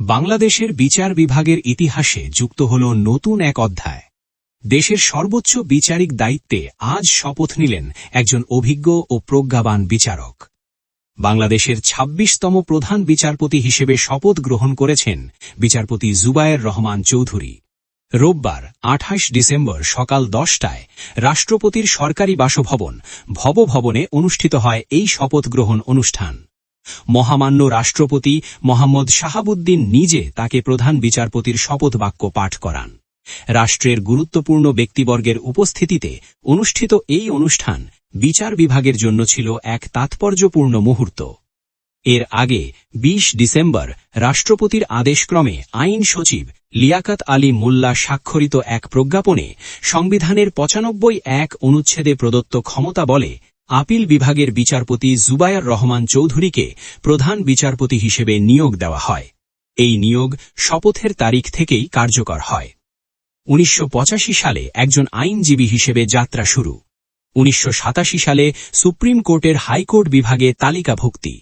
বাংলাদেশের বিচার বিভাগের ইতিহাসে যুক্ত হল নতুন এক অধ্যায়। দেশের সর্বোচ্চ বিচারিক দায়িত্বে আজ শপথ নিলেন একজন অভিজ্ঞ ও প্রজ্ঞাবান বিচারক। বাংলাদেশের ২৬তম প্রধান বিচারপতি হিসেবে শপথ গ্রহণ করেছেন বিচারপতি জুবায়ের রহমান চৌধুরী। রোববার, আঠাশ ডিসেম্বর সকাল দশটায় রাষ্ট্রপতির সরকারি বাসভবন, ভবভবনে অনুষ্ঠিত হয় এই শপথ গ্রহণ অনুষ্ঠান। মহামান্য রাষ্ট্রপতি মোহাম্মদ শাহাবুদ্দিন নিজে তাকে প্রধান বিচারপতির শপথ বাক্য পাঠ করান। রাষ্ট্রের গুরুত্বপূর্ণ ব্যক্তিবর্গের উপস্থিতিতে অনুষ্ঠিত এই অনুষ্ঠান বিচার বিভাগের জন্য ছিল এক তাৎপর্যপূর্ণ মুহূর্ত। এর আগে ২০ ডিসেম্বর রাষ্ট্রপতির আদেশক্রমে আইন সচিব লিয়াকাত আলী মোল্লা স্বাক্ষরিত এক প্রজ্ঞাপনে সংবিধানের পঁচানব্বই এক অনুচ্ছেদে প্রদত্ত ক্ষমতা বলে আপিল বিভাগের বিচারপতি জুবায়ার রহমান চৌধুরীকে প্রধান বিচারপতি হিসেবে নিয়োগ দেওয়া হয়। এই নিয়োগ শপথের তারিখ থেকেই কার্যকর হয়। উনিশশো পঁচাশি সালে একজন আইনজীবী হিসেবে যাত্রা শুরু। উনিশশো সাতাশি সালে সুপ্রিম কোর্টের হাইকোর্ট বিভাগে তালিকাভুক্তি।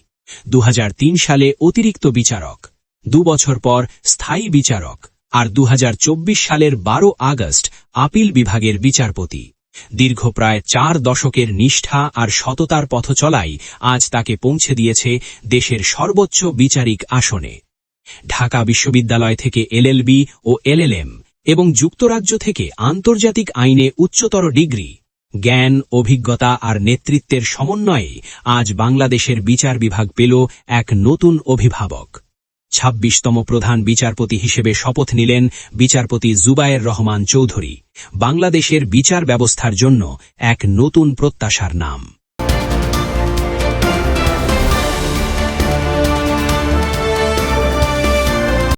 দুহাজার তিন সালে অতিরিক্ত বিচারক। দু বছর পর স্থায়ী বিচারক। আর দু হাজার চব্বিশ সালের ১২ আগস্ট আপিল বিভাগের বিচারপতি। দীর্ঘ প্রায় চার দশকের নিষ্ঠা আর সততার পথ চলাই আজ তাকে পৌঁছে দিয়েছে দেশের সর্বোচ্চ বিচারিক আসনে। ঢাকা বিশ্ববিদ্যালয় থেকে এলএলবি ও এলএলএম এবং যুক্তরাজ্য থেকে আন্তর্জাতিক আইনে উচ্চতর ডিগ্রি, জ্ঞান, অভিজ্ঞতা আর নেতৃত্বের সমন্বয়ে আজ বাংলাদেশের বিচার বিভাগ পেল এক নতুন অভিভাবক। ছাব্বিশতম প্রধান বিচারপতি হিসেবে শপথ নিলেন বিচারপতি জুবায়ের রহমান চৌধুরী। বাংলাদেশের বিচার ব্যবস্থার জন্য এক নতুন প্রত্যাশার নাম।